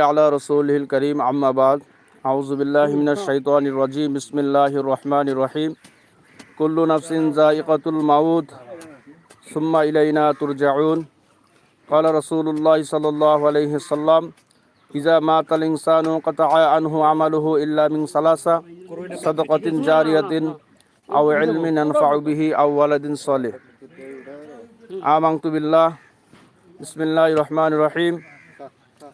على رسوله الكريم. أما بعد أعوذ بالله من الشيطان الرجيم. بسم الله الرحمن الرحيم. كل نفس ذائقة الموت ثم إلينا ترجعون. قال رسول الله صلى الله عليه وسلم إذا مات الإنسان قطع عنه عمله إلا من ثلاثة صدقة جارية أو علم ينفع به أو ولد صالح. آمنت بالله. بسم الله الرحمن الرحيم.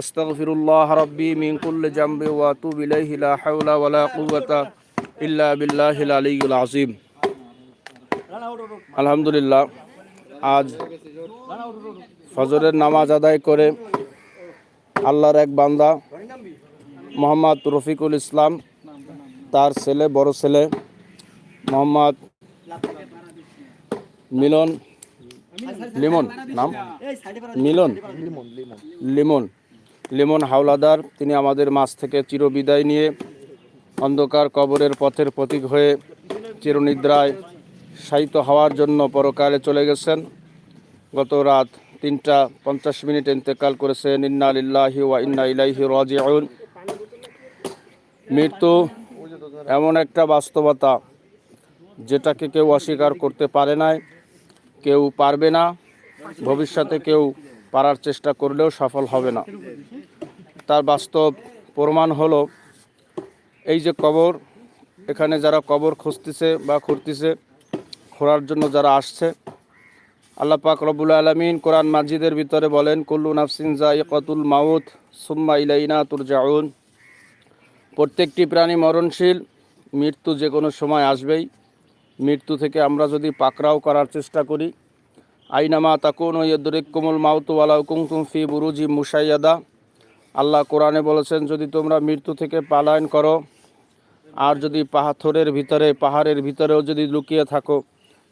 أستغفر الله ربي من كل جنب وأتوب إليه لا حول ولا قوة إلا بالله العلي العظيم الحمد لله আজ ফজরের নামাজ আদায় করে আল্লাহর এক বান্দা মোহাম্মদ রফিকুল ইসলাম তার ছেলে বড় ছেলে মোহাম্মদ মিলন লিমন নাম মিলন লিমন লিমন হাওলাদার, তিনি আমাদের মাছ থেকে চিরবিদায় নিয়ে অন্ধকার কবরের পথের প্রতীক হয়ে চিরনিদ্রায় শায়িত হওয়ার জন্য পরকালে চলে গেছেন। গত রাত তিনটা পঞ্চাশ মিনিট ইন্তেকাল করেছেন ইন্না লিল্লাহি ওয়া ইন্না ইলাইহি রাজিউন। মৃত্যু এমন একটা বাস্তবতা যেটাকে কেউ অস্বীকার করতে পারে নাই, কেউ পারবে না। ভবিষ্যতে কেউ পারার চেষ্টা করলেও সফল হবে না। তার বাস্তব প্রমাণ হলো, এই যে কবর, এখানে যারা কবর খুঁজতেছে বা খুঁড়তেছে, খোঁড়ার জন্য যারা আসছে, আল্লাহ পাক রবুল আলমিন কোরআন মাজিদের ভিতরে বলেন, কুল্লু নাফসিন জাইকাতুল মাউত, সুম্মা ইলাইনা তুরজাউন। প্রত্যেকটি প্রাণী মরণশীল, মৃত্যু যে কোনো সময় আসবেই। মৃত্যু থেকে আমরা যদি পাকড়াও করার চেষ্টা করি আইনামা তাকুন ইয়দরিক কুমুল মাউতু ওয়ালাউ কুমতুম ফি বুরুজি মুসাইয়াদা আল্লাহ কোরআনে বলেছেন, যদি তোমরা মৃত্যু থেকে পালায়ন করো, আর যদি পাথরের ভিতরে, পাহাড়ের ভিতরেও যদি লুকিয়ে থাকো,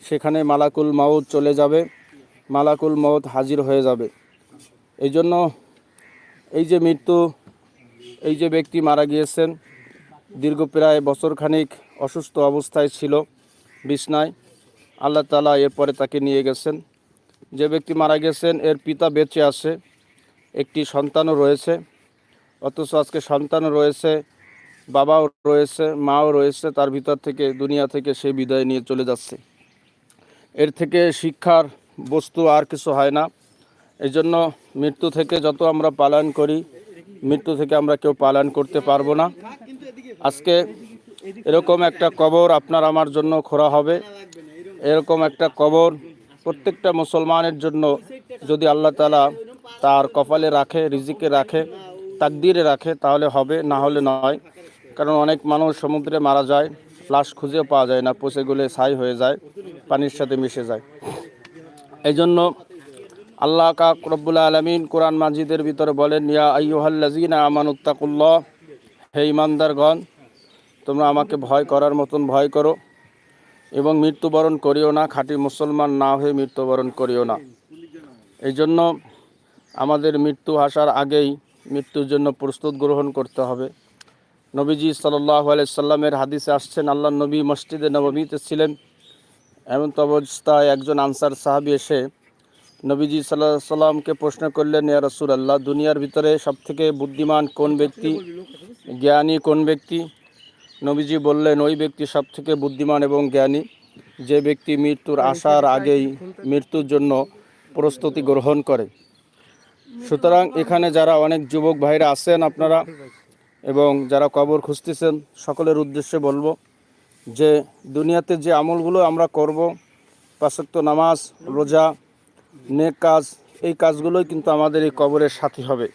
সেখানে মালাকুল মাউত চলে যাবে, মালাকুল মৌত হাজির হয়ে যাবে। এই জন্য এই যে মৃত্যু, এই যে ব্যক্তি মারা গিয়েছেন, দীর্ঘ প্রায় বছরখানিক অসুস্থ অবস্থায় ছিল, বিছনায়, আল্লাহ তালা এরপরে তাকে নিয়ে গেছেন। যে ব্যক্তি মারা গেছেন, এর পিতা বেঁচে আছে, একটি সন্তানও রয়েছে, অথচ আজকে সন্তানও রয়েছে, বাবাও রয়েছে, মাও রয়েছে, তার ভিতর থেকে, দুনিয়া থেকে সে বিদায় নিয়ে চলে যাচ্ছে। এর থেকে শিক্ষার বস্তু আর কিছু হয় না। এই জন্য মৃত্যু থেকে যত আমরা পালন করি, মৃত্যু থেকে আমরা কেউ পালন করতে পারব না। আজকে এরকম একটা কবর আপনার আমার জন্য খোঁড়া হবে। এরকম একটা কবর প্রত্যেকটা মুসলমানের জন্য যদি আল্লাহ তালা তার কপালে রাখে, রিজিকে রাখে, তাকদিরে রাখে, তাহলে হবে, না হলে নয়। কারণ অনেক মানুষ সমুদ্রে মারা যায় লাশ খুঁজেও পাওয়া যায় না, পচে গলে ছাই হয়ে যায়, পানির সাথে মিশে যায়। এই জন্য আল্লাহ কাক রব্বুল আলমিন কোরআন মাজিদের ভিতরে বলেন, ইয়া আইয়ুহাল্লাজিনা আমানুত্তাকুল্লাহ হে ইমানদারগণ তোমরা আমাকে ভয় করার মতন ভয় করো। এবং মৃত্যুবরণ করিও না, খাঁটি মুসলমান না হয়ে মৃত্যুবরণ করিও না। এই জন্য আমাদের মৃত্যু আসার আগেই মৃত্যুর জন্য প্রস্তুত গ্রহণ করতে হবে। নবীজি সাল্লাহ সাল্লামের হাদিসে আসছেন আল্লাহ নবী মসজিদে নবমীতে ছিলেন। এমন অবস্থায় একজন আনসার সাহাবি এসে নবীজি সাল্লাহ সাল্লামকে প্রশ্ন করলেন, ইয়া রসুল আল্লাহ দুনিয়ার ভিতরে সবথেকে বুদ্ধিমান কোন ব্যক্তি, জ্ঞানী কোন ব্যক্তি? নবীজি বললেন ওই ব্যক্তি সব থেকে বুদ্ধিমান এবং জ্ঞানী। যে ব্যক্তি মৃত্যুর আসার আগেই মৃত্যুর জন্য প্রস্তুতি গ্রহণ করে। সুতরাং এখানে যারা অনেক যুবক ভাইরা আছেন আপনারা এবং যারা কবর খুঁজতেছেন সকলের উদ্দেশ্যে বলব যে দুনিয়াতে যে আমলগুলো আমরা করব পাশক্ত নামাজ রোজা নেক কাজ এই কাজগুলোই কিন্তু আমাদের এই কবরের সাথী হবে।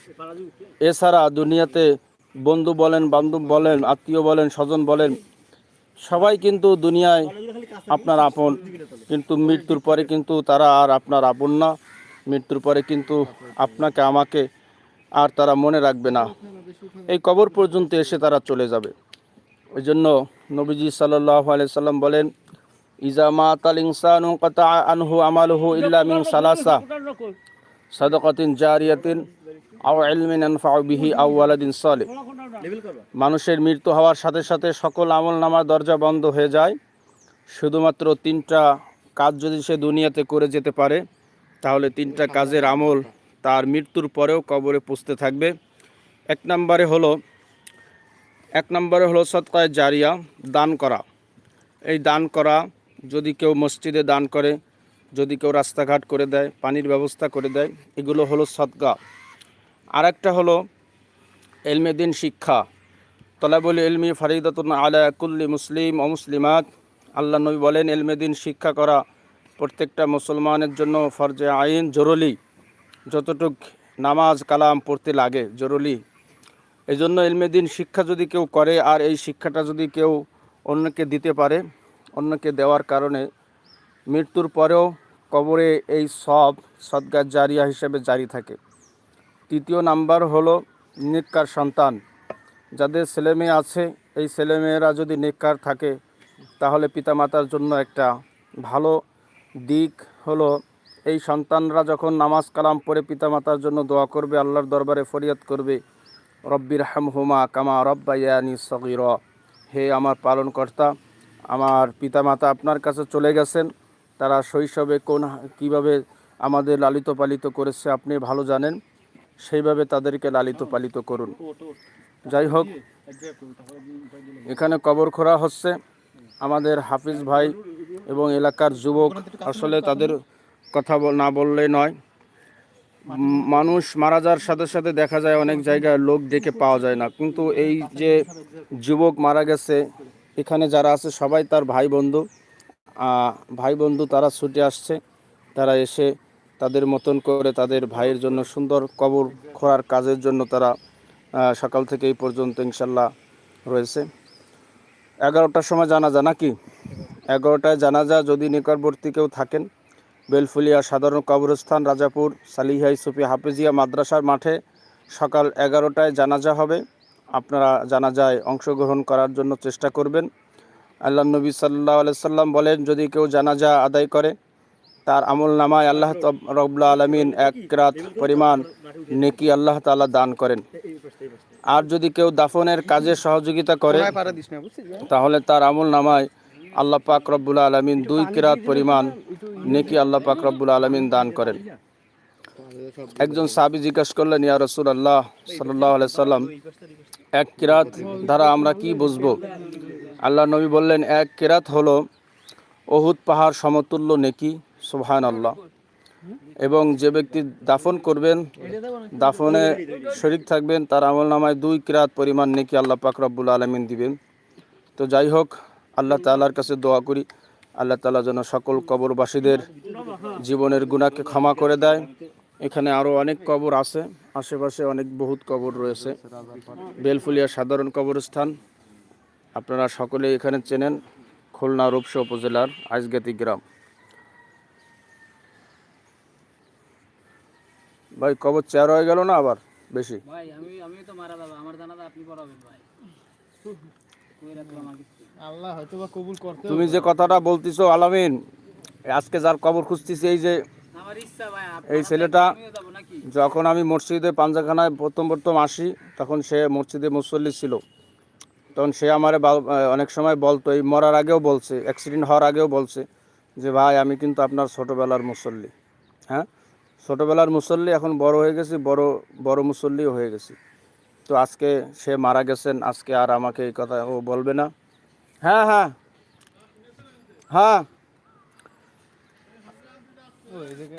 এছাড়া দুনিয়াতে বন্ধু বলেন, বান্ধব বলেন, আত্মীয় বলেন, স্বজন বলেন, সবাই কিন্তু দুনিয়ায় আপনার আপন। কিন্তু মৃত্যুর পরে কিন্তু তারা আর আপনার আপন না। মৃত্যুর পরে কিন্তু আপনাকে, আমাকে আর তারা মনে রাখবে না। এই কবর পর্যন্ত এসে তারা চলে যাবে। ওই জন্য নবীজি সাল্লাহ সাল্লাম বলেন, ইজা মা তাল ইনসানু কাতা আনহু আমালুহু ইল্লা মিন জারিয়াতিন আও বিহি সালিহ। মানুষের মৃত্যু হওয়ার সাথে সাথে সকল আমল নামার দরজা বন্ধ হয়ে যায়। শুধুমাত্র তিনটা কাজ যদি সে দুনিয়াতে করে যেতে পারে তাহলে তিনটা কাজের আমল তার মৃত্যুর পরেও কবরে পুষতে থাকবে। এক নম্বরে হলো এক নম্বরে হলো সৎকায় জারিয়া দান করা। এই দান করা যদি কেউ মসজিদে দান করে যদি কেউ রাস্তাঘাট করে দেয় পানির ব্যবস্থা করে দেয় এগুলো হলো সৎকা আর একটা হলো এলমেদিন শিক্ষা। তলাবুল এলমি ফারিদাতুন আলা কুল্লি মুসলিম ও মুসলিমাত। আল্লাহ নবী বলেন এলমেদিন শিক্ষা করা প্রত্যেকটা মুসলমানের জন্য ফরজে আইন জরুরি। যতটুক নামাজ, কালাম পড়তে লাগে, জরুরি। এই জন্য এলমেদিন শিক্ষা যদি কেউ করে, আর এই শিক্ষাটা যদি কেউ অন্যকে দিতে পারে, অন্যকে দেওয়ার কারণে মৃত্যুর পরেও কবরে এই সব সদ্গার জারিয়া হিসেবে জারি থাকে। তৃতীয় নাম্বার হলো নেককার সন্তান। যাদের ছেলেমেয়ে আছে, এই ছেলেমেয়েরা যদি নেককার থাকে, তাহলে পিতামাতার জন্য একটা ভালো দিক হলো, এই সন্তানরা যখন নামাজ কালাম পড়ে পিতামাতার জন্য দোয়া করবে, আল্লাহর দরবারে ফরিয়াদ করবে রব্বির হামহুমা কামা রব্বাইয়ানি সগির হে আমার পালনকর্তা, আমার পিতামাতা আপনার কাছে চলে গেছেন, তারা শৈশবে কোন, কীভাবে আমাদের লালিত পালিত করেছে আপনি ভালো জানেন সেইভাবে তাদেরকে লালিত পালিত করুন। যাই হোক, এখানে কবর খোঁড়া হচ্ছে। আমাদের হাফিজ ভাই এবং এলাকার যুবক আসলে তাদের কথা না বললে নয়। মানুষ মারা যাওয়ার সাথে সাথে দেখা যায় অনেক জায়গায় লোক ডেকে পাওয়া যায় না। কিন্তু এই যে যুবক মারা গেছে, এখানে যারা আছে সবাই তার ভাই বন্ধু। ভাই বন্ধু তারা ছুটে আসছে, তারা এসে তাদের মতন করে তাদের ভাইয়ের জন্য সুন্দর কবর খোঁড়ার কাজের জন্য তারা সকাল থেকে এই পর্যন্ত ইনশাল্লাহ রয়েছে। এগারোটার সময় জানাজা নাকি? এগারোটায় জানাজা যদি নিকটবর্তী কেউ থাকেন, বেলফুলিয়া সাধারণ কবরস্থান রাজাপুর সালিহাই সুফি হাফিজিয়া মাদ্রাসার মাঠে সকাল এগারোটায় জানাজা হবে। আপনারা জানাজায় অংশগ্রহণ করার জন্য চেষ্টা করবেন। আল্লাহ নবী সাল্লাহ সাল্লাম বলেন, যদি কেউ জানাজা আদায় করে তার আমল নামায় আল্লাহ তব- রব্লা আলমিন এক রাত পরিমাণ নেকি আল্লাহ তাআলা দান করেন। আর যদি কেউ দাফনের কাজে সহযোগিতা করে তাহলে তার আমল নামায় আল্লাহ পাক রব্বুল আলমিন দুই কিরাত পরিমাণ নেকি আল্লাহ পাক রব্বুল আলমিন দান করেন। একজন সাহাবি জিজ্ঞাসা করলেন ইয়া রসুল আল্লাহ সাল্লাহ সাল্লাম এক কিরাত দ্বারা আমরা কি বুঝব? আল্লাহ নবী বললেন এক কিরাত হলো অহুদ পাহাড় সমতুল্য নেকি সুবহান আল্লাহ এবং যে ব্যক্তি দাফন করবেন, দাফনে শরিক থাকবেন, তার আমল নামায় দুই কিরাত পরিমাণ নেকি আল্লাহ পাক রব্বুল আলমিন দিবেন। তো যাই হোক, আল্লাহ তাআলার কাছে দোয়া করি, আল্লাহ তালা যেন সকল কবরবাসীদের জীবনের গুণাকে ক্ষমা করে দেয়। এখানে আরও অনেক কবর আছে, আশেপাশে অনেক বহুত কবর রয়েছে। বেলফুলিয়া সাধারণ কবরস্থান, আপনারা সকলে এখানে চেনেন, খুলনা রূপসা উপজেলার আইসগাতি গ্রাম। ভাই কবর চেয়ার হয়ে গেল না আবার? বেশি। ভাই আমি আমি তো মারা যাব আমার জানাজা আপনি পড়াবেন ভাই। আল্লাহ হয়তো বা কবুল করতে তুমি যে কথাটা বলতিছো আলামিন আজকে যার কবর খুঁজতেছি এই যে আমার ইচ্ছা ভাই আপ- এই ছেলেটা আমিও যাব নাকি? যখন আমি মসজিদে পাঞ্জাখানায় প্রথম প্রথম আসি তখন সে মসজিদে মুসল্লি ছিল। তখন সে আমার অনেক সময় বলতো এই মরার আগেও বলছে অ্যাক্সিডেন্ট হওয়ার আগেও বলছে যে ভাই আমি কিন্তু আপনার ছোটোবেলার মুসল্লি। হ্যাঁ? ছোটোবেলার মুসল্লি এখন বড় হয়ে গেছি বড় বড় মুসল্লিও হয়ে গেছি। তো আজকে সে মারা গেছেন আজকে আর আমাকে এই কথা ও বলবে না। হ্যাঁ হ্যাঁ হ্যাঁ।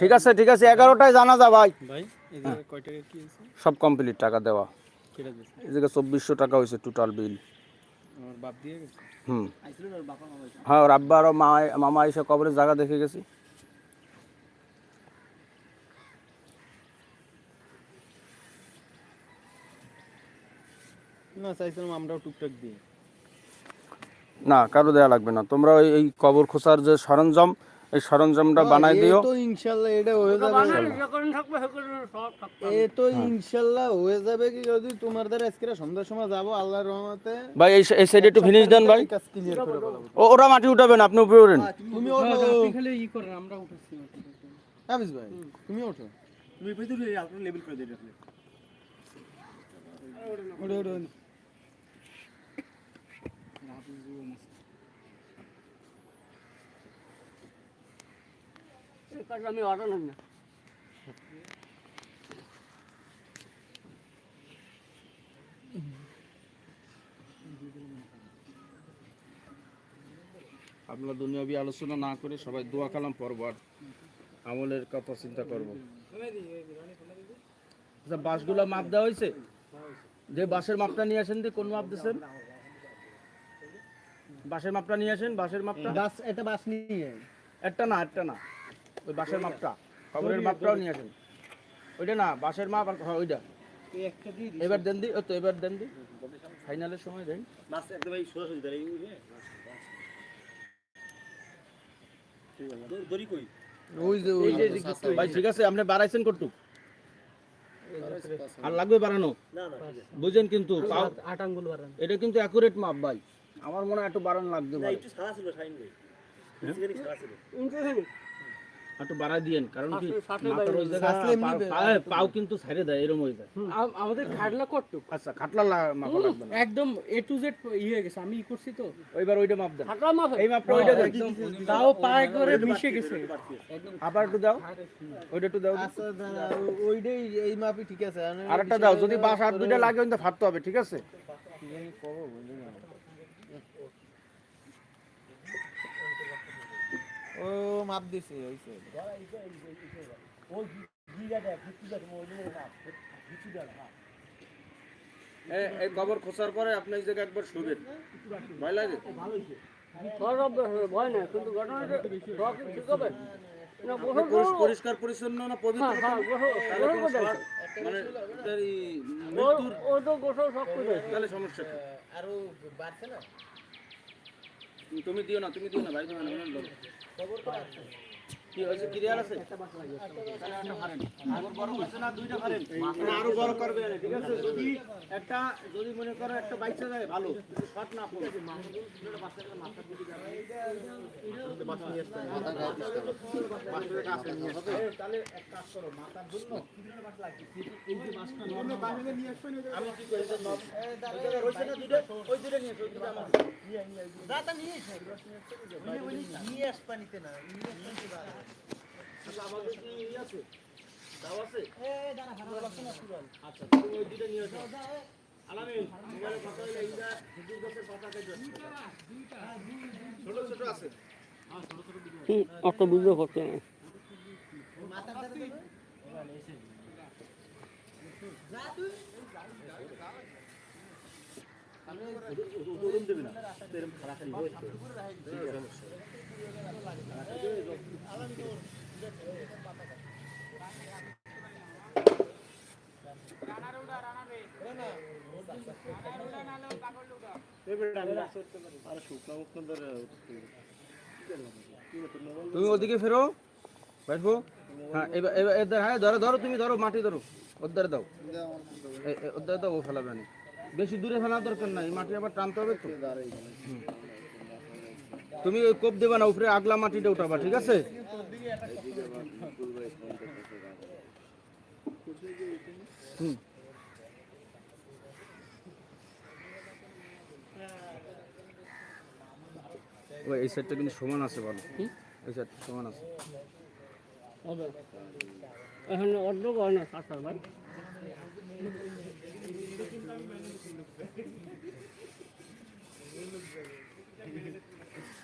ঠিক আছে ঠিক আছে এগারোটায় জানা যা ভাই। ভাই এই যে কয় টাকা কি হয়েছে সব কমপ্লিট টাকা দেওয়া। জায়গায় চব্বিশশো টাকা হয়েছে টোটাল বিল হুম। মামা হ্যাঁ ওর আব্বা আর ওর মা মামা এসে কবরের জায়গা দেখে গেছি। না চাইছিলাম আমরাও টুকটাক দিই। না কারও দেওয়া লাগবে না। তোমরা ওই এই কবর খোঁচার যে সরঞ্জাম এই সরঞ্জামটা বানাই দিও। তো ইনশাল্লাহ এটা হয়ে যাবে। এ তো ইনশাল্লাহ হয়ে যাবে কি যদি তোমার দ্বারা আজকে সন্ধ্যার সময় যাব আল্লাহর রহমতে। ভাই এই এই সাইডে একটু ফিনিশ দেন ভাই। ও ওরা মাটি উঠাবেন আপনি উপরে ওঠেন তুমি ওঠো। খালি ই করেন আমরা উঠেছি হাফিজ ভাই তুমি ওঠো। তুমি ভিতরে লেভেল করে দিই আপনি ওঠো ওঠো। আমি অর্ডার না আমরা দুনিয়াবি আলোচনা না করে সবাই দোয়া কালাম পড়ব আর আমলের কথা চিন্তা করব। আচ্ছা বাসগুলো মাপ দেওয়া হয়েছে? যে বাসের মাপটা নিয়ে আসেন দিয়ে কোন মাপ দিচ্ছেন বাসের মাপটা নিয়ে আসেন বাসের মাপটা। বাস এটা বাস নিয়ে। একটা না একটা না। ওই বাসের মাপটা। খবরের মাপটাও নিয়ে আসেন। ওইটা না বাসের মাপ আর হ্যাঁ, ওইটা। এবার দেন দি তো এবার দেন দি। ফাইনালের সময় দেন। ভাই ঠিক আছে আপনি বাড়াইছেন কটুক আর লাগবে বাড়ানো। বুঝেন কিন্তু পাও আট আঙ্গুল বাড়ান। এটা কিন্তু অ্যাকুরেট মাপ ভাই। আমার মনে হয় একটু বাড়ানো একটু ছিল ছিল। একটু বাড়াই দিয়েন কারণ কি মাথার ওই পাও কিন্তু ছাড়ে দেয় এরকম হয়ে যায়। আমাদের খাটলা কটটুক আচ্ছা খাটলা মাপা লাগবে একদম এ টু জেড ই হয়ে গেছে। আমি ই করছি তো ওইবার ওইটা মাপ দেন। খাটলা মাফে এই মাপটা ওইটা দেন। তাও পায়ে করে মিশে গেছে। আবার একটু দাও। ওইটা একটু দাও। আচ্ছা ওইটাই এই মাপই ঠিক আছে। আমি আর একটা দাও যদি বাস আর দুইটা লাগে কিন্তু ফাটতে হবে ঠিক আছে? ও মাপ দিছে হইছে। এই কবর খোঁচার পরে আপনি এই জায়গায় একবার শুবেন ভয় লাগে? ভয় নাই কিন্তু ঘটনাটা ঠিক হবে না পরিষ- পরিষ্কার পরিচ্ছন্ন না পবিত্র? হ্যাঁ হ্যাঁ মানে ও তো গোসল সব তাহলে সমস্যা আরও বাড়ছে না? তুমি দিও না তুমি দিও না ভাই। না অন্য লোক। কি হয়েছে ক্লিয়ার আছে আরও বড় না দুইটা পারেন মানে আরও বড় করবে ঠিক আছে? যদি একটা যদি মনে করো একটা বাইচা যায় ভালো। কিন্তু শর্ট না পড়ে। তাহলে এক কাজ করো মাথার জন্য এই যে মাছটা নরম আমি কি করি ওই জায়গায় রয়েছে না দুইটা ওই দুইটা নিয়ে এসো। আলামিন, অত বুঝতে করতে না দেবে না তুমি ওদিকে ফেরো। বাইরবো হ্যাঁ এবার এবার হ্যাঁ ধরো ধরো তুমি, ধরো মাটি ধরো। ওদ্দারে দাও। ওদ্দারে দাও, ও ফেলাবে বেশি দূরে ফেলার দরকার নাই, মাটি আবার টানতে হবে তো। তুমি ওই কোপ দেবে না উপরে আগলা মাটিটা উঠাবা ঠিক আছে? হুম। ওই এই সাইডটা কিন্তু সমান আছে ভালো। এই সাইডটা সমান আছে। ভাই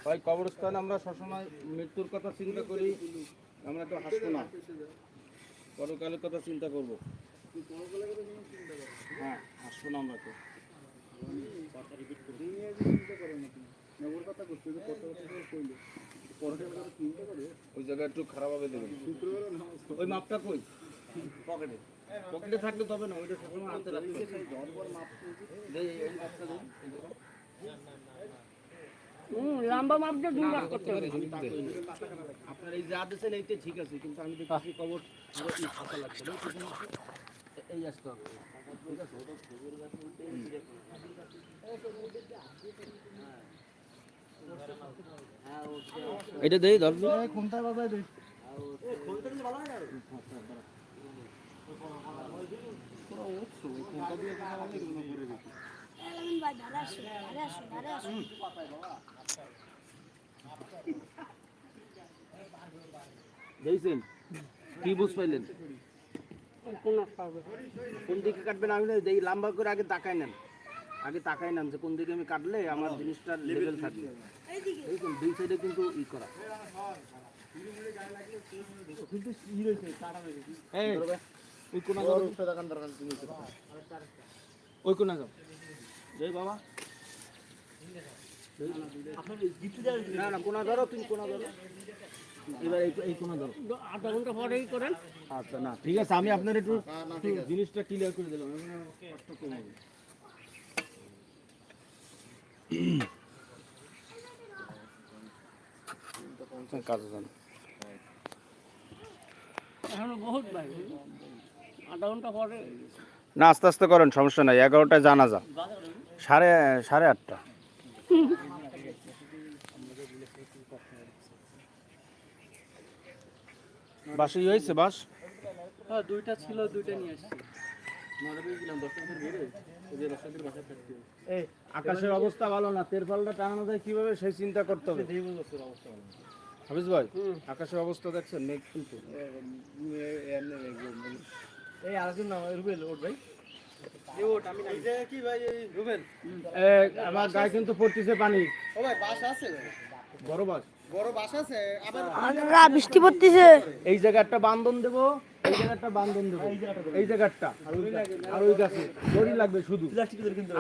ভাই, কবরস্থান আমরা সবসময় মৃত্যুর কথা চিন্তা করি, আমরা তো হাসবো না। পরকালের কথা চিন্তা করব। হ্যাঁ হাসবো না আমরা তো। ওই জায়গায় একটু খারাপ হবে দেবেন ওই মাপটা কই? পকেটে। পকেটে থাকলে তবে না, ওইটা সবসময় হাতে রাখতে মাপটা। হুম লম্বা মাপ দিয়ে দুই লাখ করতে হবে। আপনার এই যা ঠিক আছে কিন্তু আমি দেখতেছি কবর আরও ফাঁকা লাগছে? এই আসতে হবে। এটা দেই ধরবি কোনটা বাবা দেই। এলামিন ভাই ধারে আসুন ধারে আসুন ধারে আসুন দেখছেন কি বুঝ পাইলেন? কোন দিকে কাটবেন আমি না দেই লম্বা করে আগে তাকাই নেন। আগে তাকাই নেন যে কোন দিকে আমি কাটলে আমার জিনিসটা লেভেল থাকবে। দেখুন দুই সাইডে কিন্তু ই করা। ওই কোনা যাও। ওই কোনা যাও এই বাবা। না না কোনা ধরো তুমি কোনা ধরো। এবার এই এই কোনা ধরো। আধা ঘণ্টা পরেই করেন। আচ্ছা না ঠিক আছে আমি আপনার একটু জিনিসটা ক্লিয়ার করে দিলাম। কষ্ট কমে। কাজে বহুত আধা ঘণ্টা পরে না আস্তে আস্তে করেন সমস্যা নাই এগারোটায় জানা যা সাড়ে সাড়ে আটটা বাসি হয়েছে বাস হ্যাঁ দুইটা ছিল দুইটা নিয়ে আসছি এই আকাশের অবস্থা ভালো না তেরপালটা টানানো যায় কীভাবে সেই চিন্তা করতে হবে হাফিজ ভাই আকাশের অবস্থা দেখছেন মেঘ কিন্তু এই আরেকজন নাম রুবেল ওট ভাই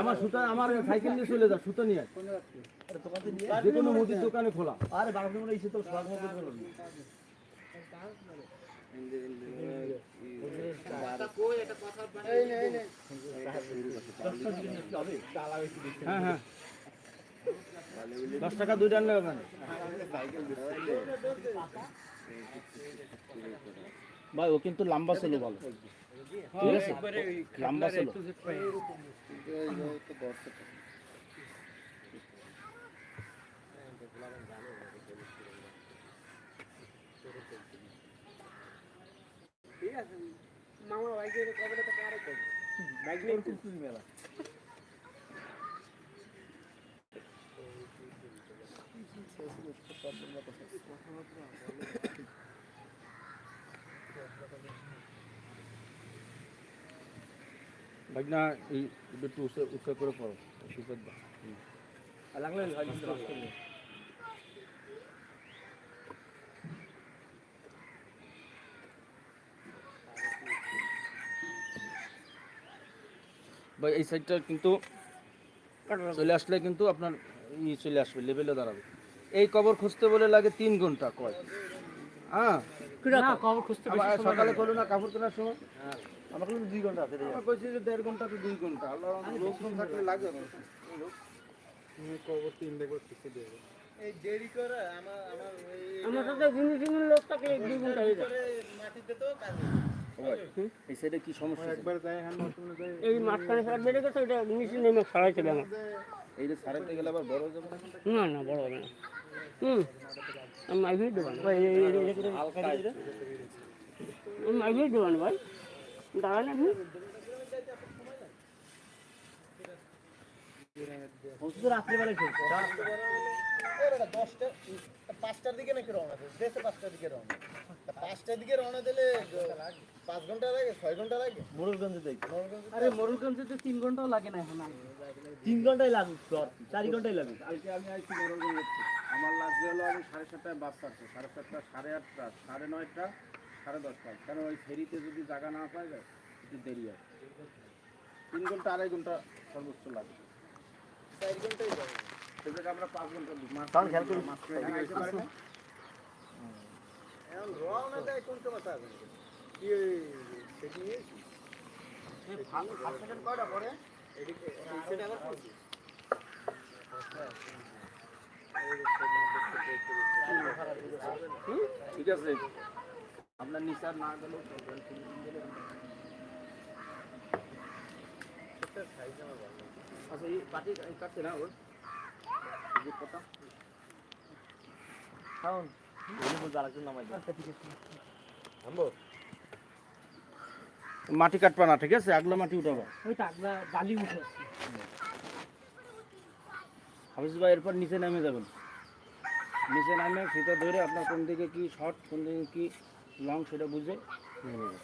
আমার সুতা, আমার সাইকেল নিয়ে চলে যা, সুতো নিয়ে যে কোনো মুদির দোকানে খোলা। আরে দশ টাকা দুইটা আনলে ওখানে ভাই, ও কিন্তু লম্বা ছিল ভালো ঠিক আছে? লম্বা ছিল মামা বাইকে কবে টাকা আরও কম বাইক নিয়ে এই একটু উৎসাহ উৎসাহ করে পড়ো সুপের লাগলে ভাই এই সাইডটা কিন্তু চলে আসলে কিন্তু আপনার ই চলে আসবে লেভেলে দাঁড়াবে। এই কবর খুঁজতে বলে লাগে তিন ঘণ্টা কয়? হ্যাঁ? না খুঁজতে সকালে করল না কাপড় কেনার সময়? আমার দুই ঘণ্টা আছে কইছে যে দেড় ঘণ্টা তো দুই ঘণ্টা। আল্লাহ লোক থাকলে লাগবে না এই দেরি করে আমার আমার আমার সাথে জিনিস জিনিস লোক থাকলে দুই ঘণ্টা হয়ে যায়। মাটিতে তো কাজ এই সাইডে কি সমস্যা একবার এই মাঝখানে সার বেড়ে গেছে ওটা নিচে নেমে সারাই চলে আমার এই যে গেলে আবার বড় হয়ে যাবে না না বড় হবে না। হুম আমি মাইভির দোকান ভাই আমি মাইভির দোকান ভাই। দাঁড়ান আপনি। রাত্রিবেলা দশটা পাঁচটার দিকে নাকি রওনা দেশে পাঁচটার দিকে রওনা পাঁচটার দিকে রওনা দিলে পাঁচ ঘণ্টা লাগে? ছয় ঘণ্টা লাগে? মোরলগঞ্জে দেখ। আরে মরুলগঞ্জে তো তিন ঘন্টাও লাগে না এখন তিন ঘন্টাই লাগুক তোর চারি ঘন্টাই লাগুক কালকে আমি আইছি বড়গঞ্জ যাচ্ছি আমার লাগবে হলো আমি সাড়ে সাতটায় বাস পাচ্ছি সাড়ে সাতটা সাড়ে আটটা সাড়ে নয়টা সাড়ে দশটা। কেন ওই ফেরিতে যদি জায়গা না পাওয়া যায় একটু দেরি হয়। তিন ঘণ্টা আড়াই ঘণ্টা সর্বোচ্চ লাগে। চার ঘন্টাই লাগে। সেটাকে আমরা পাঁচ ঘণ্টা মাছ এখন রওনা দেয় কোন সময় ঠিক আছে। আপনার নিচার না গেলেও আচ্ছা এই পাটি কাটছে না ওর? কথা খাওন। নামাই আচ্ছা ঠিক আছে। মাটি কাটবা না ঠিক আছে? আগলা মাটি উঠাবা। ওই টাকলা বালি উঠে হাফিজ ভাই এরপর নিচে নামে যাবেন। নিচে নামে সেটা ধরে আপনার কোন দিকে কি শর্ট কোন দিকে কি লং সেটা বুঝে নিয়ে নেবেন।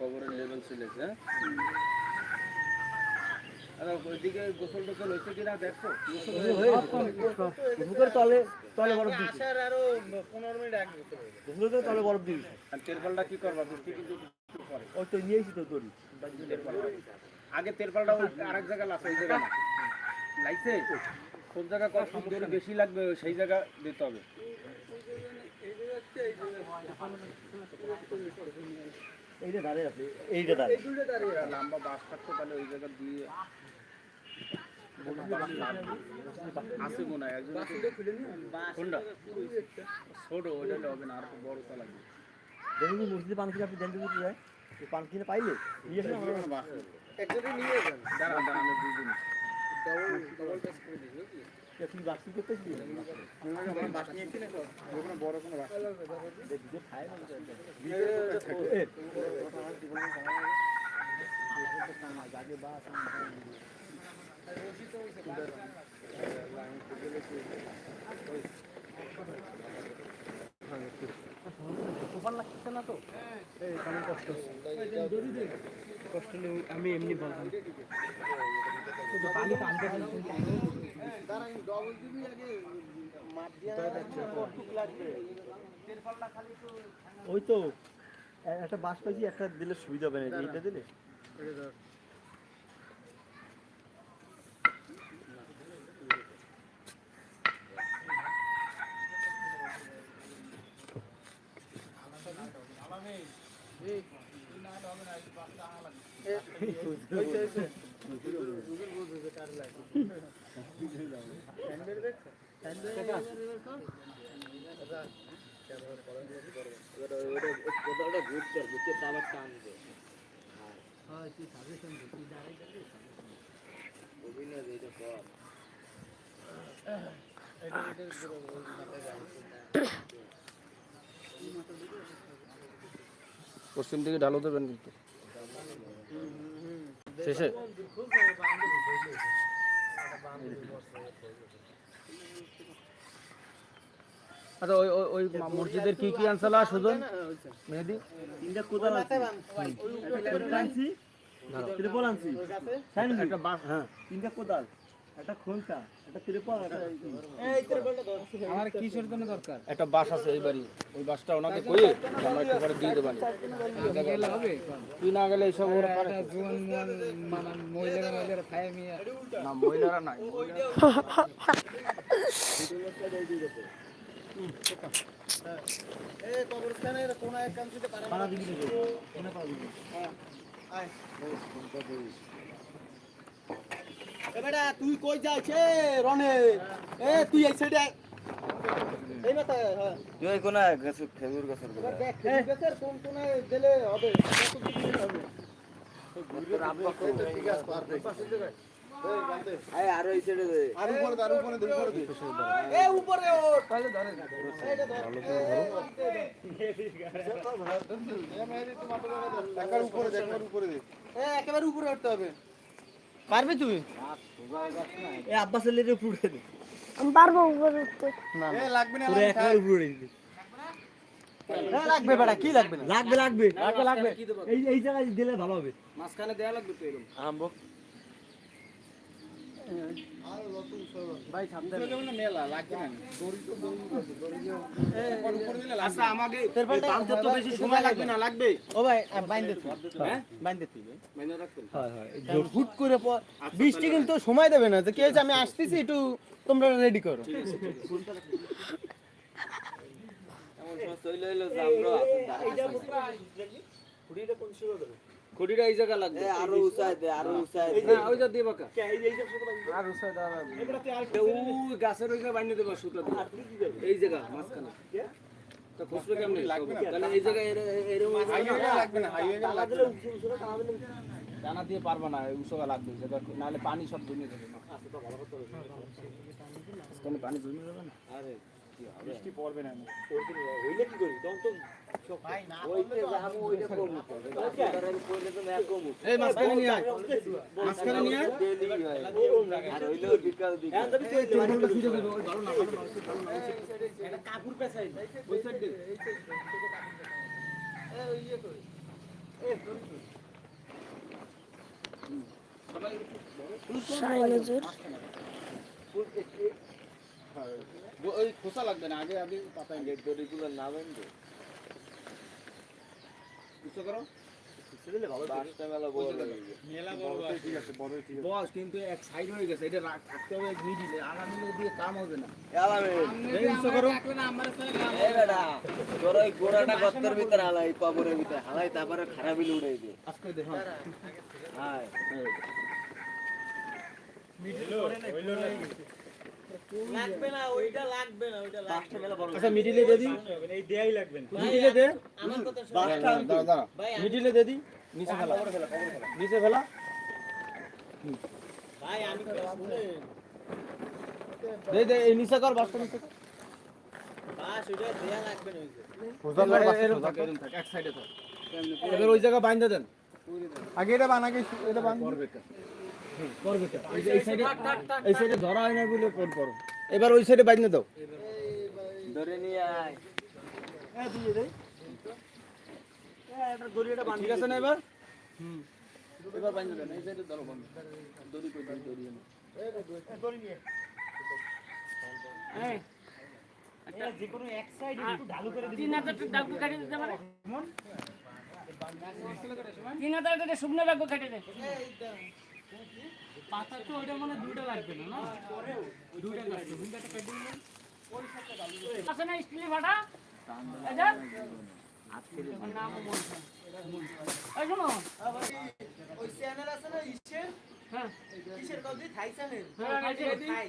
কবরের লেভেল চলেছে হ্যাঁ? আরে ওইদিকে গোসল টোসল হয়েছে কিনা বুকের তলে তলে বরফ দিয়েছি। আসার আরও পনেরো মিনিট আগে তলে বরফ দিয়েছি। আর তেরপালটা কি করবা? বৃষ্টি কিন্তু একটু পরে ওই তো নিয়েছি তো তোর আগে তেরপালটা ওই আরেক জায়গায় লাগছে ওই জায়গায় লাগছে কোন জায়গা কত সুন্দর বেশি লাগবে সেই জায়গা দিতে হবে। এইটা দাঁড়িয়ে আছে এইটা দাঁড়িয়ে লম্বা বাস থাকতো তাহলে ওই জায়গা দিয়ে আছে মনে হয় একজন কোনটা? ছোট ওইটা হবে না আর বড় তো লাগবে দেখুন মসজিদে পান কিনে আপনি জানতে দিতে যায় পান কিনে পাইলে নিয়ে আসলে আমরা দাঁড়ান দাঁড়ান আমি দুই তুমি বাক্সি করতেছি বড় কোনো বাস কষ্ট নেই আমি এমনি বলতাম। পানি ওই তো একটা বাস পাইছি একটা দিলে সুবিধা হবে না এইটা দিলে পশ্চিম দিকে ঢালু দেবেন কিন্তু। শেষে। আচ্ছা ওই ওই- ওই মসজিদের কি কি আনসালা সুজন? মেহেদি? তিনটা কোদাল আছে। একটা আনছি। ত্রিপল আনছি। একটা বাস হ্যাঁ। তিনটা কোদাল। একটা খুন্তা একটা ত্রিপল আমার কিসের জন্য দরকার? একটা বাস আছে এই বাড়ি ওই বাসটা ওনাকে কই? আমরা একটু পরে দিয়ে দেবানি তুই না গেলে এইসব ওরা পারে। একটা মানে মহিলারা মহিলারা খায় মিয়া না মহিলারা নাই। দিবি কোনে দিবি এবারে তুই কই যাইছে রনে। এ তুই এই সাইডে এই হ্যাঁ। তুই কোনা গেছে খেজুর গাছের দেখ খেজুর কোন কোন দিলে হবে কত দিন হবে? ঠিক আছে পারফেক্ট আয় আর ওই সাইডে দে। আর উপরে উপরে উপরে দে এ উপরে ও তাহলে ধরে এইটা ধর। টাকার উপরে দেখ উপরে দে এ একেবারে উপরে উঠতে হবে। পারবি তুমি? এ আব্বাসের লেটে উপরে দে। আমি পারব উপরে উঠতে। এ লাগবে না পুরো একবার উপরে দিবি এ লাগবে বেটা কি লাগবে না? লাগবে লাগবে। লাগবে লাগবে। এই এই জায়গায় দিলে ভালো হবে। মাঝখানে দেয়া লাগবে তো এরকম আরম্ভ ভাই সাবধানে আচ্ছা আমাকে বাঁধতে তো বেশি সময় লাগবে না লাগবে ও ভাই বাইন্দে হ্যাঁ বাইন্দে মেনে রাখবেন হয় হয় হুট করে প- বৃষ্টি কিন্তু সময় দেবে না যে কে হয়েছে আমি আসতেছি একটু তোমরা রেডি করো খুঁটিটা এই জায়গা লাগবে। আরও উঁচাই দে আরও উঁচাই হ্যাঁ ওই যা দিয়ে বাঁকা। আর দাঁড়া ওই গাছের ওই জায়গায় বানিয়ে দেবা সুতা এই জায়গা মাঝখানে। তা খুচরো কেমনি তাহলে এই জায়গায় এর- এরকম লাগবে না হাইওয়ে লাগবে। না। টানা দিয়ে পারবা না এই লাগবে। যেটা নাহলে পানি সব জমে যাবে। মাঝখানে পানি জমে যাবে না? এই মাঝখানে নিয়ে আয়। মাঝখানে নিয়ে আয়। শাহি নজর ওই খোসা লাগবে না আগে আগে পাতায় দড়িগুলো না বেঁধে বুঝতে করো বস কিন্তু এক সাইড হয়ে গেছে এটা রাখ- হবে মিডিলে আলামিনে দিয়ে কাম হবে না। এই বুঝতে করো গোড়াটা গর্তের ভিতরে হালাই ভিতরে হালাই তারপরে খারাপ বিল উড়াই দে। আজকে দেখো হ্যাঁ। লাগবে না ওইটা লাগবে না ওইটা লাগবে আচ্ছা মিডিলে দে দি। এই দেয়াই লাগবে না। মিডিলে দে। আমার কথা দাঁড়া দাঁড়া মিডিলে দে দি। নিচে ফেলা। নিচে ফেলা। ভাই আমি দে দে এই নিচে কর বাসটা নিচে কর। বাস ওইটা দেয়া লাগবে না এরকম এরকম থাক, এরকম থাক, এক সাইডে থাক। এবার ওই জায়গা বাইন্ধে দেন। আগে এটা বান আগে এটা বান করবে করবে এই সাইডে এই সাইডে ধরা হয় না বলে কোন করো। এবার ওই সাইডে বাইন্ধে দাও। ধরে নিয়ে আয়। এ দিয়ে দে। এ এটা দড়িটা বাঁধ ঠিক আছে না এবার? দেন এই সাইডে ধরো বন্ধ। দড়ি কই দড়ি দড়ি এনে। যে কোনো এক সাইডে একটু ঢালু করে টাকা ডাকু দিতে পারে। তিন হাজার টাকা শুকনো ডাকু কাটে দে পাতা তো ওইটা মানে দুইটা লাগবে না না? দুইটা লাগবে। দুইটা কেটে দিলে আছে না স্টিলের ভাটা। আচ্ছা নাম বলছে। এই শোনো। ওই চ্যানেল আছে না ইসের? হ্যাঁ। কিসের কদি থাই চ্যানেল হ্যাঁ, থাই